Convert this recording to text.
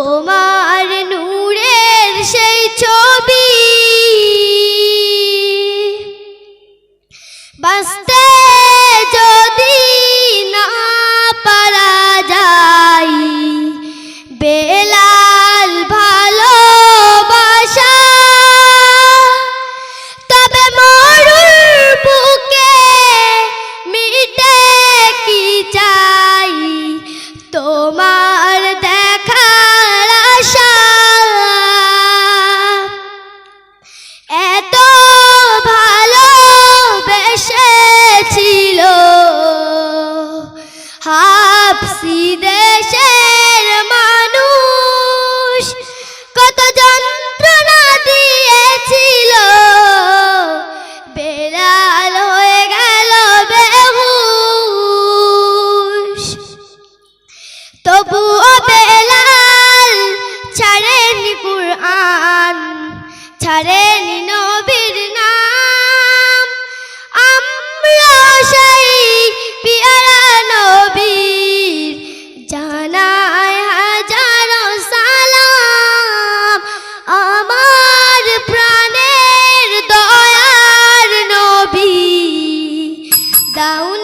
তোমার নূরের সেই ছবি। বাঁচতে যদি না পারা যাই বেলাল ভালোবাসা, তবে মরুর বুকে মিটে কি চাই? তোমার তবুও বেলাল, ছাড়েনি কুরআন, ছাড়েনি নবীর নাম। আমরা সেই পিয়ারা নবীর জানায় হাজার সালাম। আমার প্রাণের দয়ার নবী দাউন